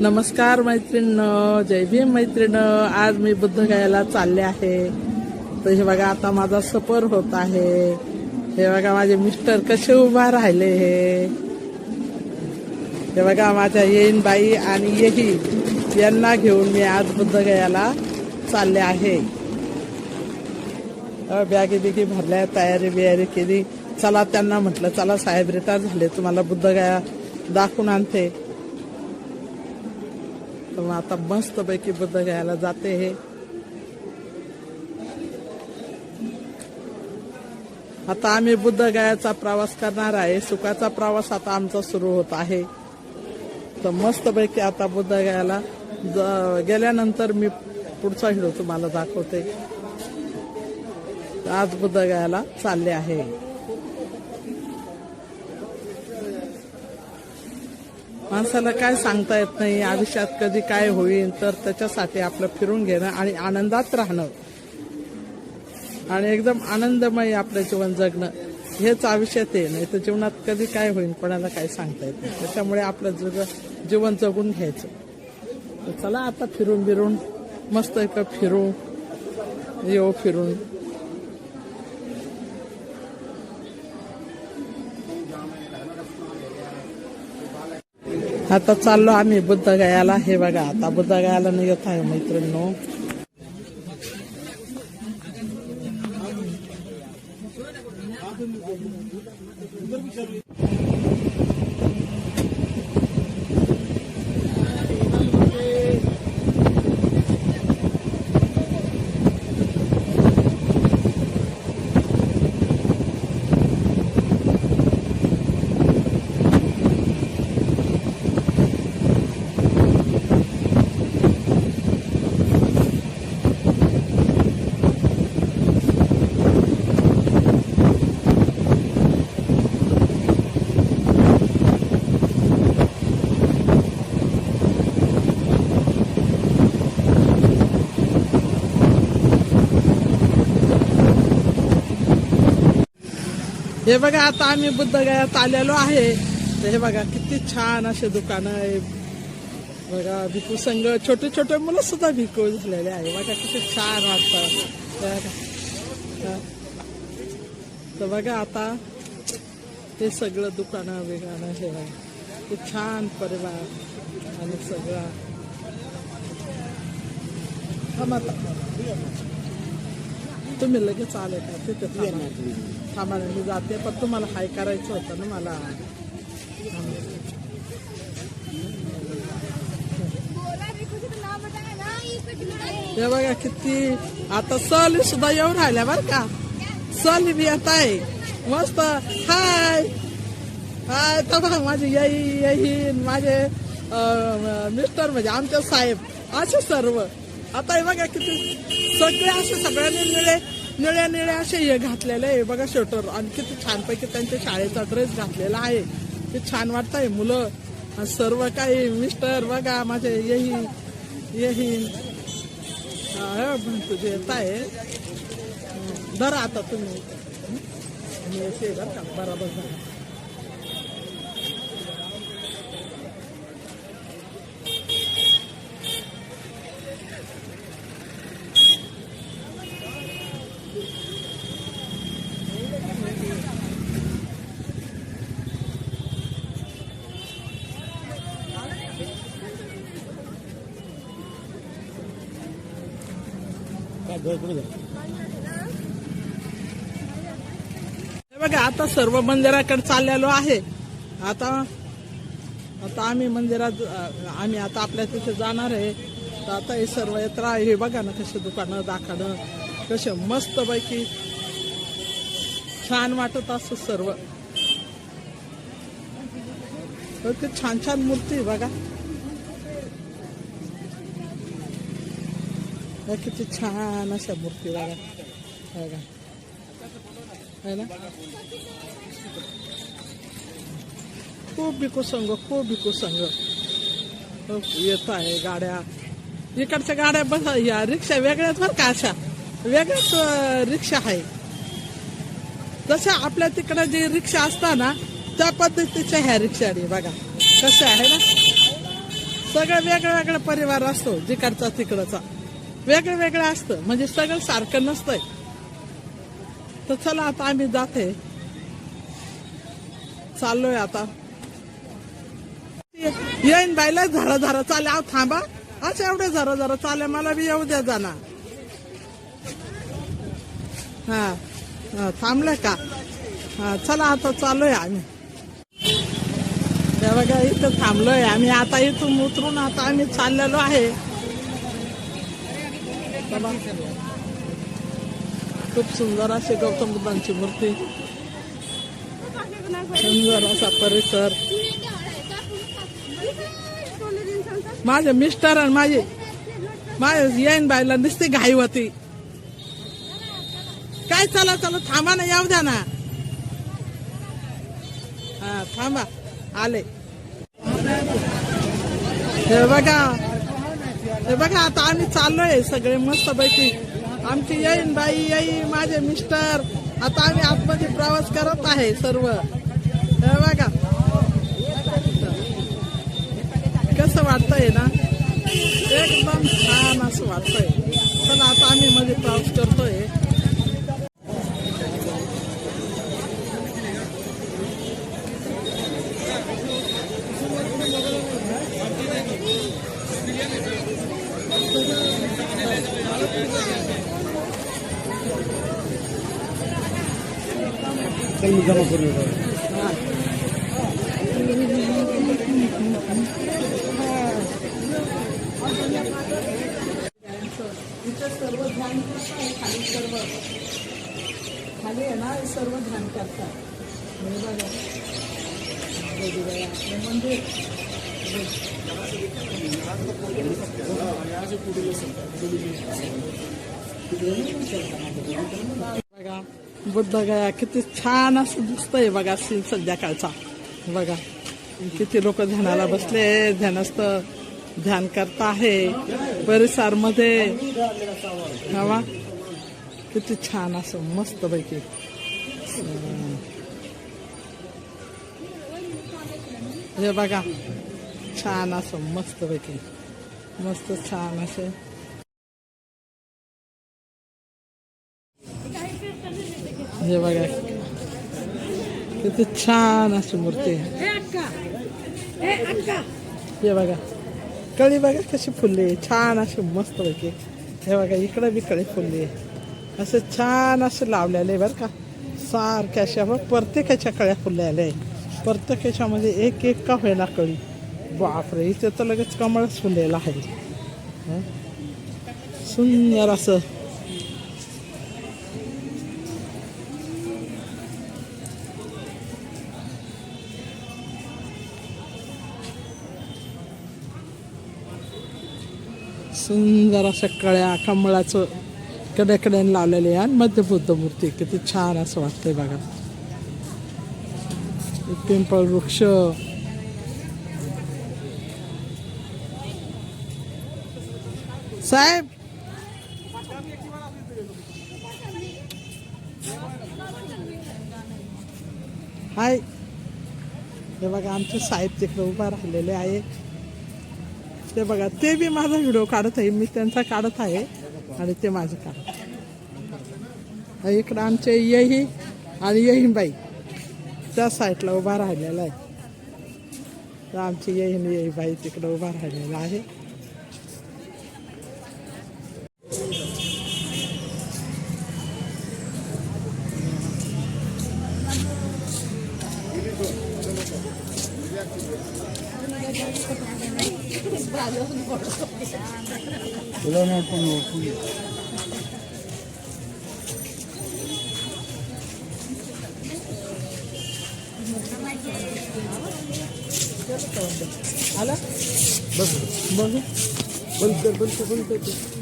नमस्कार मैत्रिणीनं जय भीम मैत्रिणं. आज मी बुद्धगयाला चालले आहे. तर हे बघा आता माझा सफर होत आहे. हे बघा माझे मिस्टर कसे उभा राहिले हे. हे बघा माझ्या येईन बाई आणि येही. यांना घेऊन मी आज बुद्धगयाला चालले आहे. बॅगी बिगी भरल्या तयारी बियारी केली. चला त्यांना म्हटलं चला साहेब रिटायर झाले. तुम्हाला बुद्धगया दाखवून आणते. तर मग आता मस्तपैकी बुद्ध घ्यायला जाते हे. आता आम्ही बुद्ध गायाचा प्रवास करणार आहे. सुखाचा प्रवास आता आमचा सुरू होत आहे. तर मस्तपैकी आता बुद्ध गायाला ज- गेल्यानंतर मी पुढचा व्हिडिओ तुम्हाला दाखवते. आज बुद्ध गायाला चालले आहे. माणसाला काय सांगता येत नाही आयुष्यात कधी काय होईल तर त्याच्यासाठी आपलं फिरून घेणं आणि आनंदात राहणं. आणि एकदम आनंदमय आपलं जीवन जगणं हेच आयुष्यात येईल नाही तर जीवनात कधी काय होईल कोणाला काय सांगता येत नाही. त्याच्यामुळे आपलं जग जीवन जगून घ्यायचं. चला आता फिरून बिरून मस्त एक फिरू येऊ फिरून. आता चाललो आम्ही बुद्ध गयाला हे बघा आता बुद्ध गयाला निघत आहे मैत्रिणीनो. हे बघा आता आम्ही बुद्ध गयात आलेलो आहे. तर हे बघा किती छान असे दुकानं आहे बघा भिकू संघ छोटे छोटे मुलं सुद्धा भिकू झालेले आहे. बघा किती छान वाटतं. तर बघा आता ते सगळं दुकानं बिकानं हे बघा. ते छान परिवार आणि सगळा. तुम्ही लगेच आले का? तिथे थांबा. मी जाते पण तुम्हाला हाय करायचं होतं ना मला. हे बघा किती आता सहली सुद्धा येऊन राहिल्या बर का. सहली बी येत आहे. मस्त. हाय. हाय तर बघा माझे यही यही माझे मिस्टर म्हणजे आमचे साहेब असे सर्व. आता हे बघा किती सगळे असे सगळ्यांनी निळे निळ्या निळ्या असे हे घातलेले आहे. बघा शर्टर आणि किती छानपैकी त्यांच्या शाळेचा ड्रेस घातलेला आहे. ते छान वाटतंय मुलं. सर्व काही मिस्टर बघा माझे येही येही. तुझे येत आहे धरा आता तुम्ही. येते बरं का बरोबर झाला बघा आता सर्व मंदिराकडे चाललेलो आहे. आता आता आम्ही मंदिरात आम्ही आता आपल्या तिथे जाणार आहे. तर आता हे सर्व यात्रा हे बघा ना कसे दुकानं दाखवणं कसे मस्त पैकी छान वाटत असं सर्व. छान छान मूर्ती आहे बघा. हे किती छान अशा मूर्ती बघा. बघा. है ना? खूप भिकू संघ खूप भिकू संघ. हो, येत आहे गाड्या. इकडच्या गाड्या बस या रिक्षा वेगळ्याच बरं का अशा? वेगळ्याच रिक्षा आहे. जशा आपल्या तिकडे जे रिक्षा असतात ना त्या पद्धतीच्या ह्या रिक्षा बघा. कशा आहे ना? सगळं वेगळं वेगळं परिवार असतो जिकडचा तिकडचा. वेगळं वेगळं असतं. म्हणजे सगळं सारखं नसतंय. तर चला आता आम्ही जाते. चाललोय आता. येईन बायला झाडा झाडा चाले आव थांबा. अच्छा एवढे झाडा झारा चाले मला बी येऊ द्या जाणार. हा. हा, थांबलं का? हा चला आता चालूय आम्ही. बघा इथं थांबलोय आम्ही. आता इथून उतरून आता आम्ही चाललेलो आहे. बघा. खूप सुंदर अशी गौतम बुद्धांची मूर्ती. सुंदर असा परिसर. माझे मिस्टर आणि माझे माझे येईन बायला नुसती घाई होती. काय चला चला? थांबा ना येऊ द्या ना. हा थांबा. आले. हे बघा. हे बघा आता आम्ही चाललोय सगळे मस्त पैकी आमची येईन बाई येई माझे मिस्टर. आता आम्ही आतमध्ये प्रवास करत आहे सर्व. हे बघा. कसं वाटतंय ना? एकदम छान असं वाटतंय. चला आता आम्ही चल मी जमा करून येतो इथे सर्व ध्यान करताय खाली सर्व खाली आहे ना हे सर्व ध्यान करतात हे बघा वेगवेगळं आपलं मंदिर बघा बुद्ध गया किती छान असं दिसतंय बघा सीन संध्याकाळचा. बघा किती लोक ध्यानाला बसले ध्यानस्थ ध्यान करता आहे परिसरमध्ये हवा किती छान असं मस्त पैकी हे बघा छान असं मस्त पैकी मस्त छान असे. हे बघा. किती छान अशी मूर्ती आहे. हे बघा. कळी बघा कशी फुलली आहे. छान अशी मस्त पैकी हे बघा इकडे बी कळी फुलली आहे. असं छान असं लावलेलं आहे बरं का. सारख्या अशा बघ प्रत्येकाच्या कळ्या फुललेल्या आहे. प्रत्येकाच्यामध्ये एक एक का होईना कळी. बापरे इथे तर लगेच कमळच फुललेलं आहे? सुंदर असं पासून अशा कळ्या कमळाचं कड्याकड्याने लावलेले आहे. आणि मध्य बुद्ध मूर्ती किती छान असं वाटतंय बघा. पिंपळ वृक्ष. साहेब! हाय. हे बघा आमचे साहेब तिकडे उभा राहिलेले आहे. ते बघा ते बी माझा व्हिडिओ काढत आहे. मी त्यांचा काढत आहे आणि ते माझं काढत इकडं आमचे यही आणि यहीबाई त्या साईडला उभा राहिलेला आहे. तर आमची यही यहीबाई तिकडं उभा राहिलेला आहे. तुला नाही पण ओळखून आला बघू बंद कर बंद कर बंद कर